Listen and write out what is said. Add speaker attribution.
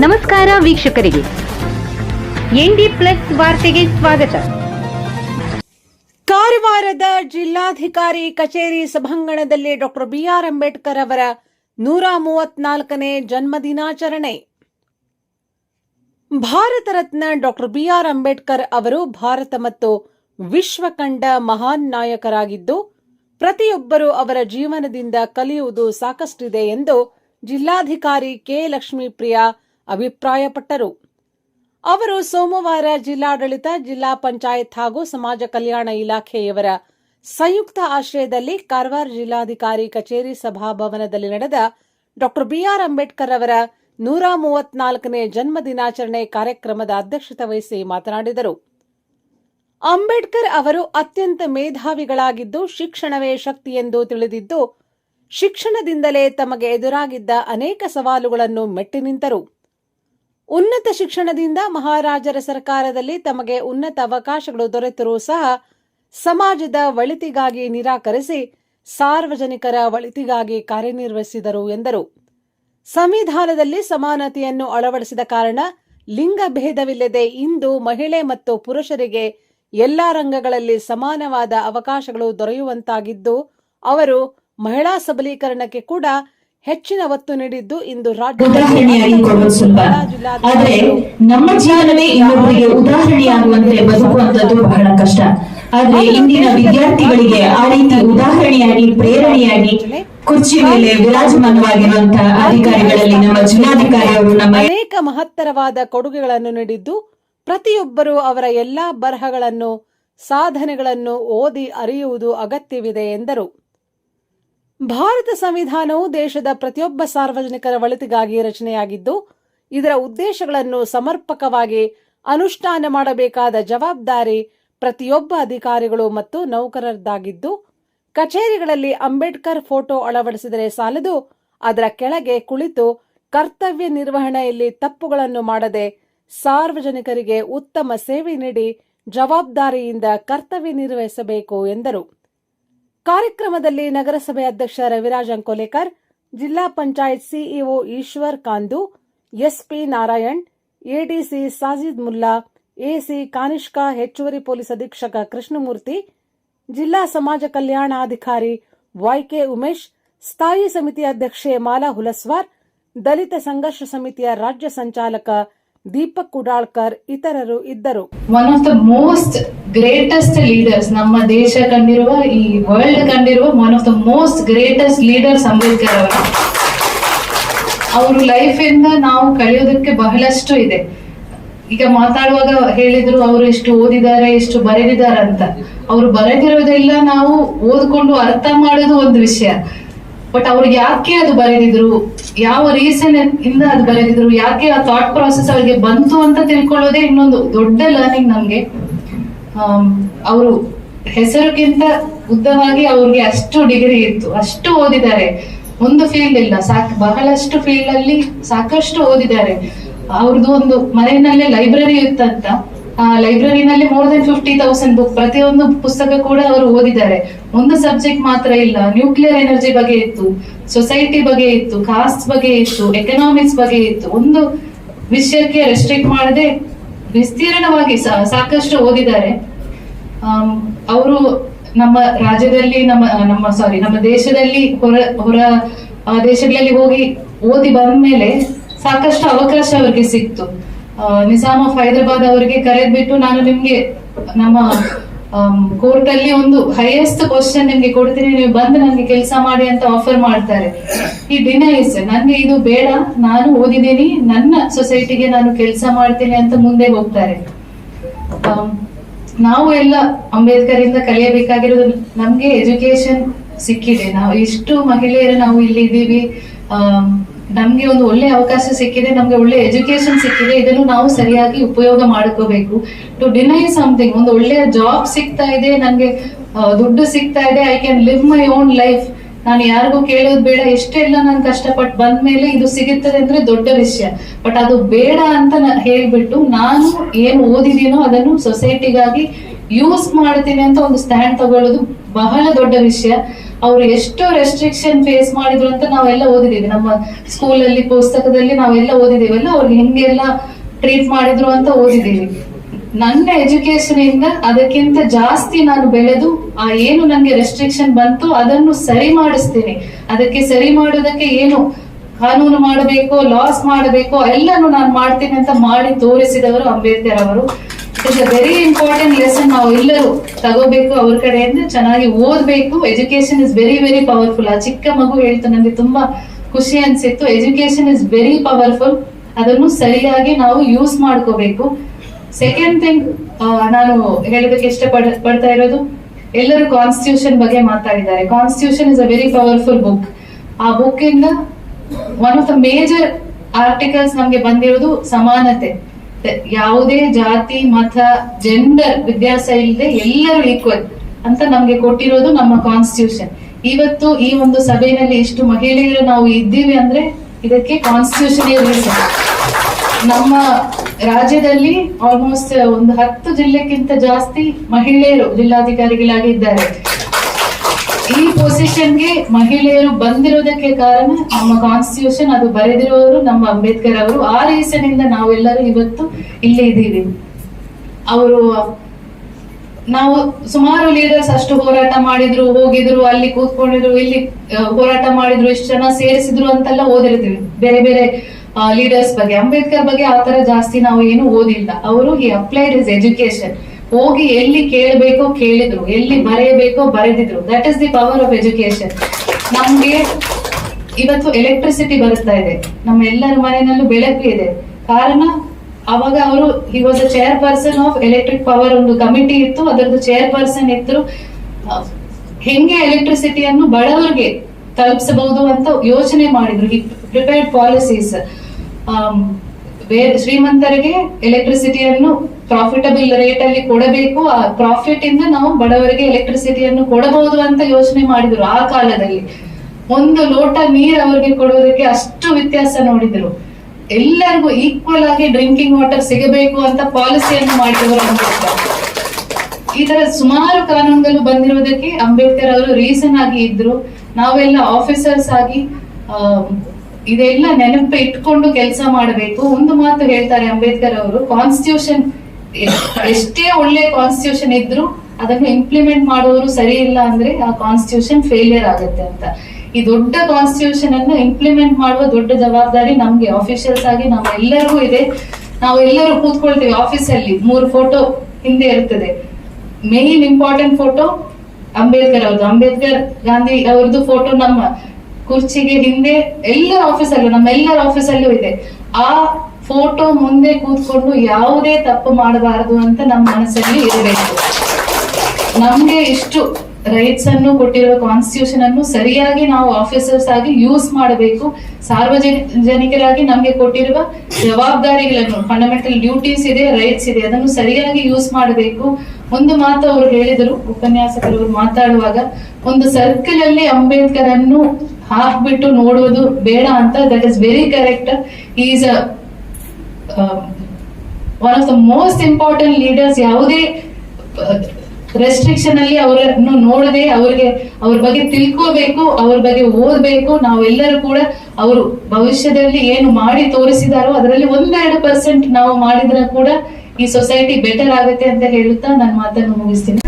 Speaker 1: ನಮಸ್ಕಾರ ವೀಕ್ಷಕರಿಗೆ. ND plus ವಾರ್ತೆಗೆ ಸ್ವಾಗತ.
Speaker 2: ಕಾರವಾರದ ಜಿಲ್ಲಾಧಿಕಾರಿ ಕಚೇರಿ ಸಭಾಂಗಣದಲ್ಲಿ ಡಾಕ್ಟರ್ ಬಿ ಆರ್ ಅಂಬೇಡ್ಕರ್ ಅವರ ನೂರ ಮೂವತ್ನಾಲ್ಕನೇ ಜನ್ಮದಿನಾಚರಣೆ. Bharat Ratna doctor B R Ambedkar ಅವರು ಭಾರತ ಮತ್ತು ವಿಶ್ವ ಕಂಡ ಮಹಾನ್ ನಾಯಕರಾಗಿದ್ದು, ಪ್ರತಿಯೊಬ್ಬರೂ ಅವರ ಜೀವನದಿಂದ ಕಲಿಯುವುದು ಸಾಕಷ್ಟಿದೆ ಎಂದು ಜಿಲ್ಲಾಧಿಕಾರಿ ಕೆ ಲಕ್ಷ್ಮೀಪ್ರಿಯಾ ಅಭಿಪ್ರಾಯಪಟ್ಟರು. ಅವರು ಸೋಮವಾರ ಜಿಲ್ಲಾಡಳಿತ, ಜಿಲ್ಲಾ ಪಂಚಾಯತ್ ಹಾಗೂ ಸಮಾಜ ಕಲ್ಯಾಣ ಇಲಾಖೆಯವರ ಸಂಯುಕ್ತ ಆಶ್ರಯದಲ್ಲಿ ಕಾರವಾರ ಜಿಲ್ಲಾಧಿಕಾರಿ ಕಚೇರಿ ಸಭಾಭವನದಲ್ಲಿ ನಡೆದ ಡಾಕ್ಟರ್ ಬಿಆರ್ ಅಂಬೇಡ್ಕರ್ ಅವರ ನೂರ ಮೂವತ್ನಾಲ್ಕನೇ ಜನ್ಮ ದಿನಾಚರಣೆ ಕಾರ್ಯಕ್ರಮದ ಅಧ್ಯಕ್ಷತೆ ವಹಿಸಿ ಮಾತನಾಡಿದರು. ಅಂಬೇಡ್ಕರ್ ಅವರು ಅತ್ಯಂತ ಮೇಧಾವಿಗಳಾಗಿದ್ದು ಶಿಕ್ಷಣವೇ ಶಕ್ತಿ ಎಂದು ತಿಳಿದಿದ್ದು, ಶಿಕ್ಷಣದಿಂದಲೇ ತಮಗೆ ಎದುರಾಗಿದ್ದ ಅನೇಕ ಸವಾಲುಗಳನ್ನು ಮೆಟ್ಟಿ ನಿಂತರು ಉನ್ನತ ಶಿಕ್ಷಣದಿಂದ ಮಹಾರಾಜರ ಸರ್ಕಾರದಲ್ಲಿ ತಮಗೆ ಉನ್ನತ ಅವಕಾಶಗಳು ದೊರೆತರೂ ಸಹ ಸಮಾಜದ ಒಳಿತಿಗಾಗಿ ನಿರಾಕರಿಸಿ ಸಾರ್ವಜನಿಕರ ಒಳಿತಿಗಾಗಿ ಕಾರ್ಯನಿರ್ವಹಿಸಿದರು ಎಂದರು. ಸಂವಿಧಾನದಲ್ಲಿ ಸಮಾನತೆಯನ್ನು ಅಳವಡಿಸಿದ ಕಾರಣ ಲಿಂಗಭೇದವಿಲ್ಲದೆ ಇಂದು ಮಹಿಳೆ ಮತ್ತು ಪುರುಷರಿಗೆ ಎಲ್ಲಾ ರಂಗಗಳಲ್ಲಿ ಸಮಾನವಾದ ಅವಕಾಶಗಳು ದೊರೆಯುವಂತಾಗಿದ್ದು, ಅವರು ಮಹಿಳಾ ಸಬಲೀಕರಣಕ್ಕೆ ಕೂಡ ಹೆಚ್ಚಿನ ಒತ್ತು ನೀಡಿದ್ದು ಇಂದು
Speaker 3: ಆದ್ರೆ ನಮ್ಮ ಜೀವನವೇ ಇನ್ನೊಬ್ಬರಿಗೆ ಉದಾಹರಣೆಯಾಗುವಂತೆ ಬದುಕುವಂತದ್ದು ಬಹಳ ಕಷ್ಟ. ಆದ್ರೆ ಇಂದಿನ ವಿದ್ಯಾರ್ಥಿಗಳಿಗೆ ಆ ರೀತಿ ಉದಾಹರಣೆಯಾಗಿ ಪ್ರೇರಣೆಯಾಗಿ ಕುರ್ಚಿ ಮೇಲೆ ವಿರಾಜಮಾನವಾಗಿರುವಂತಹ ಅಧಿಕಾರಿಗಳಲ್ಲಿ ನಮ್ಮ ಜಿಲ್ಲಾಧಿಕಾರಿಯವರು ನಮ್ಮ
Speaker 2: ಅನೇಕ ಮಹತ್ತರವಾದ ಕೊಡುಗೆಗಳನ್ನು ನೀಡಿದ್ದು ಪ್ರತಿಯೊಬ್ಬರೂ ಅವರ ಎಲ್ಲಾ ಬರಹಗಳನ್ನು ಸಾಧನೆಗಳನ್ನು ಓದಿ ಅರಿಯುವುದು ಅಗತ್ಯವಿದೆ ಎಂದರು. ಭಾರತ ಸಂವಿಧಾನವು ದೇಶದ ಪ್ರತಿಯೊಬ್ಬ ಸಾರ್ವಜನಿಕರ ಒಳಿತಿಗಾಗಿ ರಚನೆಯಾಗಿದ್ದು, ಇದರ ಉದ್ದೇಶಗಳನ್ನು ಸಮರ್ಪಕವಾಗಿ ಅನುಷ್ಠಾನ ಮಾಡಬೇಕಾದ ಜವಾಬ್ದಾರಿ ಪ್ರತಿಯೊಬ್ಬ ಅಧಿಕಾರಿಗಳು ಮತ್ತು ನೌಕರರದ್ದಾಗಿದ್ದು, ಕಚೇರಿಗಳಲ್ಲಿ ಅಂಬೇಡ್ಕರ್ ಫೋಟೋ ಅಳವಡಿಸಿದರೆ ಸಾಲದು, ಅದರ ಕೆಳಗೆ ಕುಳಿತು ಕರ್ತವ್ಯ ನಿರ್ವಹಣೆಯಲ್ಲಿ ತಪ್ಪುಗಳನ್ನು ಮಾಡದೆ ಸಾರ್ವಜನಿಕರಿಗೆ ಉತ್ತಮ ಸೇವೆ ನೀಡಿ ಜವಾಬ್ದಾರಿಯಿಂದ ಕರ್ತವ್ಯ ನಿರ್ವಹಿಸಬೇಕು ಎಂದರು. ಕಾರ್ಯಕ್ರಮದಲ್ಲಿ ನಗರಸಭೆ ಅಧ್ಯಕ್ಷ ರವಿರಾಜ್ ಅಂಕೋಲೇಕರ್, ಜಿಲ್ಲಾ panchayat CEO Ishwar Kandu, SP Narayan, ADC Sajid Mulla, AC Kanishka ಹೆಚ್ಚುವರಿ ಪೊಲೀಸ್ ಅಧೀಕ್ಷಕ ಕೃಷ್ಣಮೂರ್ತಿ, ಜಿಲ್ಲಾ ಸಮಾಜ ಕಲ್ಯಾಣಾಧಿಕಾರಿ ವೈಕೆ ಉಮೇಶ್, ಸ್ಥಾಯಿ ಸಮಿತಿ ಅಧ್ಯಕ್ಷೆ ಮಾಲಾ ಹುಲಸ್ವಾರ್, ದಲಿತ ಸಂಘರ್ಷ ಸಮಿತಿಯ ರಾಜ್ಯ ಸಂಚಾಲಕ ದೀಪಕ್ ಕುಡಾಳ್ಕರ್ ಇತರರು ಇದ್ದರು.
Speaker 4: One of the most greatest leaders ನಮ್ಮ ದೇಶ ಕಂಡಿರುವ, ಈ world ಕಂಡಿರುವ one of the most greatest leaders Ambedkar ಅವರು. ಅವರು ಲೈಫ್ ಇಂದ ನಾವು ಕಳೆಯೋದಕ್ಕೆ ಬಹಳಷ್ಟು ಇದೆ. ಈಗ ಮಾತಾಡುವಾಗ ಹೇಳಿದ್ರು, ಅವರು ಎಷ್ಟು ಓದಿದ್ದಾರೆ ಎಷ್ಟು ಬರೆದಿದ್ದಾರೆ ಅಂತ. ಅವರು ಬರೆದಿರೋದೆಲ್ಲ ನಾವು ಓದ್ಕೊಂಡು ಅರ್ಥ ಮಾಡೋದು ಒಂದು ವಿಷಯ. ಬಟ್ ಅವ್ರಿಗೆ ಯಾಕೆ ಅದು ಬರೆದಿದ್ರು? ಯಾವ ರೀಸನ್ ಇಂದ ಅದು ಬರೆದಿದ್ರು? ಯಾಕೆ ಆ ಥಾಟ್ ಪ್ರಾಸೆಸ್ ಅವ್ರಿಗೆ ಬಂತು ಅಂತ ತಿಳ್ಕೊಳ್ಳೋದೇ ಇನ್ನೊಂದು ದೊಡ್ಡ ಲರ್ನಿಂಗ್ ನಮ್ಗೆ. ಅವರು ಹೆಸರುಗಿಂತ ಉದ್ದವಾಗಿ ಅವ್ರಿಗೆ ಅಷ್ಟು ಡಿಗ್ರಿ ಇತ್ತು. ಅಷ್ಟು ಓದಿದ್ದಾರೆ. ಒಂದು ಫೀಲ್ಡ್ ಇಲ್ಲ. ಸಾಕ್, ಬಹಳಷ್ಟು ಫೀಲ್ಡ್ ಅಲ್ಲಿ ಸಾಕಷ್ಟು ಓದಿದ್ದಾರೆ. ಅವ್ರದ್ದು ಒಂದು ಮನೆಯಲ್ಲೇ ಲೈಬ್ರರಿ ಇತ್ತಂತ. ಲೈಬ್ರರಿನಲ್ಲಿ more than fifty thousand book ಪ್ರತಿಯೊಂದು ಪುಸ್ತಕ ಕೂಡ ಅವರು ಓದಿದ್ದಾರೆ. ಒಂದು ಸಬ್ಜೆಕ್ಟ್ ಮಾತ್ರ ಇಲ್ಲ ನ್ಯೂಕ್ಲಿಯರ್ ಎನರ್ಜಿ ಬಗ್ಗೆ ಇತ್ತು ಸೊಸೈಟಿ ಬಗ್ಗೆ ಇತ್ತು ಕಾಸ್ಟ್ ಬಗ್ಗೆ ಇತ್ತು ಎಕನಾಮಿಕ್ಸ್ ಬಗ್ಗೆ ಇತ್ತು. ಒಂದು ವಿಷಯಕ್ಕೆ ರೆಸ್ಟ್ರಿಕ್ಟ್ ಮಾಡದೆ ವಿಸ್ತೀರ್ಣವಾಗಿ ಸಾಕಷ್ಟು ಓದಿದ್ದಾರೆ. ಅವರು ನಮ್ಮ ರಾಜ್ಯದಲ್ಲಿ, ನಮ್ಮ ನಮ್ಮ ಸಾರಿ ನಮ್ಮ ದೇಶದಲ್ಲಿ ಹೊರ ಹೊರ ದೇಶಗಳಲ್ಲಿ ಹೋಗಿ ಓದಿ ಬಂದ ಮೇಲೆ ಸಾಕಷ್ಟು ಅವಕಾಶ ಅವರಿಗೆ ಸಿಕ್ತು. ನಿಜಾಮ್ ಆಫ್ ಹೈದರಾಬಾದ್ ಅವರಿಗೆ ಕರೆದ್ಬಿಟ್ಟು ನಾನು ನಿಮ್ಗೆ ನಮ್ಮ ಕೋರ್ಟ್ ಅಲ್ಲಿ ಒಂದು ಹೈಯೆಸ್ಟ್ ಕ್ವಶನ್ ನಿಮ್ಗೆ ಕೊಡ್ತೀನಿ. ನೀವು ಬಂದು ನನಗೆ ಕೆಲಸ ಮಾಡಿ ಅಂತ ಆಫರ್ ಮಾಡ್ತಾರೆ. ಈ ಡಿನೈಸ್ ನನ್ಗೆ ಇದು ಬೇಡ. ನಾನು ಓದಿದ್ದೀನಿ. ನನ್ನ ಸೊಸೈಟಿಗೆ ನಾನು ಕೆಲಸ ಮಾಡ್ತೀನಿ ಅಂತ ಮುಂದೆ ಹೋಗ್ತಾರೆ. ನಾವು ಎಲ್ಲ ಅಂಬೇಡ್ಕರ್ ಇಂದ ಕಲಿಯಬೇಕಾಗಿರೋದು ನಮ್ಗೆ ಎಜುಕೇಶನ್ ಸಿಕ್ಕಿದೆ. ನಾವು ಎಷ್ಟು ಮಹಿಳೆಯರು ನಾವು ಇಲ್ಲಿ ಇದ್ದೀವಿ. ನಮ್ಗೆ ಒಂದು ಒಳ್ಳೆ ಅವಕಾಶ ಸಿಕ್ಕಿದೆ, ನಮ್ಗೆ ಒಳ್ಳೆ ಎಜುಕೇಶನ್ ಸಿಕ್ಕಿದೆ, ಇದನ್ನು ನಾವು ಸರಿಯಾಗಿ ಉಪಯೋಗ ಮಾಡ್ಕೋಬೇಕು. ಟು ಡಿನೈ ಸಮಥಿಂಗ್ ಒಂದು ಒಳ್ಳೆಯ ಜಾಬ್ ಸಿಗ್ತಾ ಇದೆ, ನನ್ಗೆ ದುಡ್ಡು ಸಿಗ್ತಾ ಇದೆ I can live my own life ನಾನು ಯಾರಿಗೂ ಕೇಳೋದು ಬೇಡ ಎಷ್ಟೆಲ್ಲ ನಾನು ಕಷ್ಟಪಟ್ಟು ಬಂದ್ಮೇಲೆ ಇದು ಸಿಗುತ್ತದೆ ಅಂದ್ರೆ ದೊಡ್ಡ ವಿಷಯ. ಬಟ್ ಅದು ಬೇಡ ಅಂತ ಹೇಳ್ಬಿಟ್ಟು ನಾನು ಏನು ಓದಿದೀನೋ ಅದನ್ನು ಸೊಸೈಟಿಗಾಗಿ ಯೂಸ್ ಮಾಡ್ತೀನಿ ಅಂತ ಒಂದು ಸ್ಟ್ಯಾಂಡ್ ತಗೊಳ್ಳೋದು ಬಹಳ ದೊಡ್ಡ ವಿಷಯ. ಅವ್ರು ಎಷ್ಟು ರೆಸ್ಟ್ರಿಕ್ಷನ್ ಫೇಸ್ ಮಾಡಿದ್ರು ಅಂತ ನಾವೆಲ್ಲ ಓದಿದೀವಿ. ನಮ್ಮ ಸ್ಕೂಲ್ ಅಲ್ಲಿ ಪುಸ್ತಕದಲ್ಲಿ ನಾವೆಲ್ಲ ಓದಿದೀವಲ್ಲ ಅವ್ರಿಗೆ ಹೆಂಗೆಲ್ಲ ಟ್ರೀಟ್ ಮಾಡಿದ್ರು ಅಂತ ಓದಿದೀವಿ. ನನ್ನ ಎಜುಕೇಶನ್ ಇಂದ ಅದಕ್ಕಿಂತ ಜಾಸ್ತಿ ನಾನು ಬೆಳೆದು, ಆ ಏನು ನನಗೆ ರೆಸ್ಟ್ರಿಕ್ಷನ್ ಬಂತು ಅದನ್ನು ಸರಿ ಮಾಡಿಸ್ತೀನಿ. ಅದಕ್ಕೆ ಸರಿ ಮಾಡೋದಕ್ಕೆ ಏನು ಕಾನೂನು ಮಾಡಬೇಕು ಲಾಸ್ ಮಾಡಬೇಕು, ಎಲ್ಲಾನು ನಾನು ಮಾಡ್ತೀನಿ ಅಂತ ಮಾಡಿ ತೋರಿಸಿದವರು ಅಂಬೇಡ್ಕರ್ ಅವರು. It is a very important lesson ನಾವು ಎಲ್ಲರೂ ತಗೋಬೇಕು ಅವ್ರ ಕಡೆಯಿಂದ, ಚೆನ್ನಾಗಿ ಓದ್ಬೇಕು. Education is very very powerful ಆ ಚಿಕ್ಕ ಮಗು ಹೇಳ್ತು ನನಗೆ ತುಂಬಾ ಖುಷಿ ಅನ್ಸಿತ್ತು. ಎಜುಕೇಶನ್ ಇಸ್ ವೆರಿ ಪವರ್ಫುಲ್ ಅದನ್ನು ಸರಿಯಾಗಿ ನಾವು ಯೂಸ್ ಮಾಡ್ಕೋಬೇಕು. ಸೆಕೆಂಡ್ ಥಿಂಗ್ ನಾನು ಹೇಳೋದಕ್ಕೆ ಇಷ್ಟ ಪಡ್- ಪಡ್ತಾ ಇರೋದು, ಎಲ್ಲರೂ ಕಾನ್ಸ್ಟಿಟ್ಯೂಷನ್ ಬಗ್ಗೆ ಮಾತಾಡಿದ್ದಾರೆ. Constitution is a very powerful book ಆ ಬುಕ್ ಇಂದ one of the major articles ನಮ್ಗೆ ಬಂದಿರೋದು ಸಮಾನತೆ. ಯಾವುದೇ ಜಾತಿ, ಮತ ಜೆಂಡರ್ ವ್ಯತ್ಯಾಸ ಇಲ್ಲದೆ ಎಲ್ಲರೂ ಈಕ್ವಲ್ ಅಂತ ನಮ್ಗೆ ಕೊಟ್ಟಿರೋದು ನಮ್ಮ ಕಾನ್ಸ್ಟಿಟ್ಯೂಷನ್ ಇವತ್ತು ಈ ಒಂದು ಸಭೆಯಲ್ಲಿ ಎಷ್ಟು ಮಹಿಳೆಯರು ನಾವು ಇದ್ದೀವಿ ಅಂದ್ರೆ ಇದಕ್ಕೆ ಕಾನ್ಸ್ಟಿಟ್ಯೂಷನ್ ರೀಸನ್ ನಮ್ಮ ರಾಜ್ಯದಲ್ಲಿ ಆಲ್ಮೋಸ್ಟ್ ಒಂದು ಹತ್ತು ಜಿಲ್ಲೆಕ್ಕಿಂತ ಜಾಸ್ತಿ ಮಹಿಳೆಯರು ಜಿಲ್ಲಾಧಿಕಾರಿಗಳಾಗಿ ಇದ್ದಾರೆ ಪೊಸಿಷನ್ಗೆ ಮಹಿಳೆಯರು ಬಂದಿರೋದಕ್ಕೆ ಕಾರಣ ನಮ್ಮ ಕಾನ್ಸ್ಟಿಟ್ಯೂಷನ್ ಅದು ಬರೆದಿರೋರು ನಮ್ಮ ಅಂಬೇಡ್ಕರ್ ಅವರು. ಆ ರೀಸನ್ ಇಂದ ನಾವೆಲ್ಲರೂ ಇವತ್ತು ಇಲ್ಲಿ ಇದ್ದೀವಿ. ಅವರು, ನಾವು ಸುಮಾರು ಲೀಡರ್ಸ್ ಅಷ್ಟು ಹೋರಾಟ ಮಾಡಿದ್ರು, ಹೋಗಿದ್ರು, ಅಲ್ಲಿ ಕೂತ್ಕೊಂಡಿದ್ರು, ಇಲ್ಲಿ ಹೋರಾಟ ಮಾಡಿದ್ರು, ಇಷ್ಟು ಜನ ಸೇರಿಸಿದ್ರು ಅಂತೆಲ್ಲ ಓದಿರ್ತೀವಿ. ಬೇರೆ ಬೇರೆ ಲೀಡರ್ಸ್ ಬಗ್ಗೆ, ಅಂಬೇಡ್ಕರ್ ಬಗ್ಗೆ ಆತರ ಜಾಸ್ತಿ ನಾವು ಏನು ಓದಿಲ್ಲ. ಅವರು ಈ ಅಪ್ಲೈಡ್ ಇಸ್ ಎಜುಕೇಶನ್ ಹೋಗಿ ಎಲ್ಲಿ ಕೇಳಬೇಕೋ ಕೇಳಿದ್ರು ಎಲ್ಲಿ ಬರೆಯಬೇಕೋ ಬರೆದಿದ್ರು. That is the power of education ನಮ್ಗೆ ಇವತ್ತು ಎಲೆಕ್ಟ್ರಿಸಿಟಿ ಬರುತ್ತಾ ಇದೆ. ನಮ್ಮ ಎಲ್ಲರ ಮನೆಯಲ್ಲೂ ಬೆಳಕು ಇದೆ. ಕಾರಣ ಅವಾಗ ಅವರು he was a chairperson of electric power ಒಂದು ಕಮಿಟಿ ಇತ್ತು. ಅದರದ್ದು ಚೇರ್ ಪರ್ಸನ್ ಆ, ಹೆಂಗೆ ಎಲೆಕ್ಟ್ರಿಸಿಟಿಯನ್ನು ಬಡವರಿಗೆ ತಲುಪಿಸಬಹುದು ಅಂತ ಯೋಚನೆ ಮಾಡಿದ್ರು. ಹಿ ಪ್ರಿಪೇರ್ಡ್ ಪಾಲಿಸೀಸ್ ಶ್ರೀಮಂತರಿಗೆ ಎಲೆಕ್ಟ್ರಿಸಿಟಿಯನ್ನು ಪ್ರಾಫಿಟಬಲ್ ರೇಟ್ ಅಲ್ಲಿ ಕೊಡಬೇಕು. ಆ ಪ್ರಾಫಿಟ್ ಇಂದ ನಾವು ಬಡವರಿಗೆ ಎಲೆಕ್ಟ್ರಿಸಿಟಿಯನ್ನು ಕೊಡಬಹುದು ಅಂತ ಯೋಚನೆ ಮಾಡಿದ್ರು ಆ ಕಾಲದಲ್ಲಿ. ಒಂದು ಲೋಟ ನೀರ್ ಅವರಿಗೆ ಕೊಡುವುದಕ್ಕೆ ಅಷ್ಟು ವ್ಯತ್ಯಾಸ ನೋಡಿದ್ರು. ಎಲ್ಲರಿಗೂ ಈಕ್ವಲ್ ಆಗಿ ಡ್ರಿಂಕಿಂಗ್ ವಾಟರ್ ಸಿಗಬೇಕು ಅಂತ ಪಾಲಿಸಿಯನ್ನು ಮಾಡಿದ್ರು ಈ ತರ ಸುಮಾರು ಕಾನೂನುಗಳು ಬಂದಿರೋದಕ್ಕೆ ಅಂಬೇಡ್ಕರ್ ಅವರು ರೀಸನ್ ಆಗಿ ಇದ್ರು. ನಾವೆಲ್ಲ ಆಫೀಸರ್ಸ್ ಆಗಿ ಇದೆಲ್ಲ ನೆನಪು ಇಟ್ಕೊಂಡು ಕೆಲಸ ಮಾಡಬೇಕು. ಒಂದು ಮಾತು ಹೇಳ್ತಾರೆ ಅಂಬೇಡ್ಕರ್ ಅವರು ಕಾನ್ಸ್ಟಿಟ್ಯೂಷನ್ ಎಷ್ಟೇ ಒಳ್ಳೆ ಕಾನ್ಸ್ಟಿಟ್ಯೂಷನ್ ಇದ್ರು ಅದನ್ನು ಇಂಪ್ಲಿಮೆಂಟ್ ಮಾಡೋರು ಸರಿ ಇಲ್ಲ ಅಂದ್ರೆ ಆ ಕಾನ್ಸ್ಟಿಟ್ಯೂಷನ್ ಫೇಲಿಯರ್ ಆಗುತ್ತೆ ಅಂತ. ಈ ದೊಡ್ಡ ಕಾನ್ಸ್ಟಿಟ್ಯೂಷನ್ ಅನ್ನು ಇಂಪ್ಲಿಮೆಂಟ್ ಮಾಡುವ ದೊಡ್ಡ ಜವಾಬ್ದಾರಿ ನಮ್ಗೆ ಆಫೀಷಿಯಲ್ಸ್ ಆಗಿ ನಾವೆಲ್ಲರಿಗೂ ಇದೆ. ನಾವು ಎಲ್ಲರೂ ಕೂತ್ಕೊಳ್ತೀವಿ ಆಫೀಸಲ್ಲಿ ಮೂರು ಫೋಟೋ ಹಿಂದೆ ಇರ್ತದೆ. ಮೇನ್ ಇಂಪಾರ್ಟೆಂಟ್ ಫೋಟೋ ಅಂಬೇಡ್ಕರ್ ಅವ್ರದ್ದು. ಅಂಬೇಡ್ಕರ್ ಗಾಂಧಿ ಅವ್ರದ್ದು ಫೋಟೋ ನಮ್ಮ ಕುರ್ಚಿಗೆ ಹಿಂದೆ ಎಲ್ಲರ ಆಫೀಸಲ್ಲೂ ನಮ್ಮ ಎಲ್ಲರ ಆಫೀಸಲ್ಲೂ ಇದೆ. ಆ ಫೋಟೋ ಮುಂದೆ ಕೂತ್ಕೊಂಡು ಯಾವುದೇ ತಪ್ಪು ಮಾಡಬಾರದು ಅಂತ ನಮ್ಮ ಮನಸ್ಸಲ್ಲಿ ಇರಬೇಕು. ನಮ್ಗೆ ಇಷ್ಟು ರೈಟ್ಸ್ ಅನ್ನು ಕೊಟ್ಟಿರುವ ಕಾನ್ಸ್ಟಿಟ್ಯೂಷನ್ ಅನ್ನು ಸರಿಯಾಗಿ ನಾವು ಆಫೀಸರ್ಸ್ ಆಗಿ ಯೂಸ್ ಮಾಡಬೇಕು. ಸಾರ್ವಜನಿಕರಾಗಿ ನಮ್ಗೆ ಕೊಟ್ಟಿರುವ ಜವಾಬ್ದಾರಿಗಳನ್ನು ಫಂಡಮೆಂಟಲ್ ಡ್ಯೂಟೀಸ್ ಇದೆ ರೈಟ್ಸ್ ಇದೆ, ಅದನ್ನು ಸರಿಯಾಗಿ ಯೂಸ್ ಮಾಡಬೇಕು. ಒಂದು ಮಾತು ಅವರು ಹೇಳಿದರು, ಉಪನ್ಯಾಸಕರು ಮಾತಾಡುವಾಗ, ಒಂದು ಸರ್ಕಲ್ ಅಲ್ಲಿ ಅಂಬೇಡ್ಕರ್ ಅನ್ನು ಹಾಕ್ಬಿಟ್ಟು ನೋಡುವುದು ಬೇಡ ಅಂತ that is very correct is a one of the most important leaders ಯಾವುದೇ ರೆಸ್ಟ್ರಿಕ್ಷನ್ ಅಲ್ಲಿ ಅವರನ್ನು ನೋಡದೆ ಅವ್ರಿಗೆ, ಅವ್ರ ಬಗ್ಗೆ ತಿಳ್ಕೋಬೇಕು, ಅವ್ರ ಬಗ್ಗೆ ಓದ್ಬೇಕು, ನಾವೆಲ್ಲರೂ ಕೂಡ ಅವರು ಭವಿಷ್ಯದಲ್ಲಿ ಏನು ಮಾಡಿ ತೋರಿಸಿದಾರೋ ಅದರಲ್ಲಿ ಒಂದೆರಡು ಪರ್ಸೆಂಟ್ ನಾವು ಮಾಡಿದ್ರೆ ಕೂಡ ಈ ಸೊಸೈಟಿ ಬೆಟರ್ ಆಗುತ್ತೆ ಅಂತ ಹೇಳುತ್ತಾ ನನ್ನ ಮಾತನ್ನು ಮುಗಿಸ್ತೀನಿ.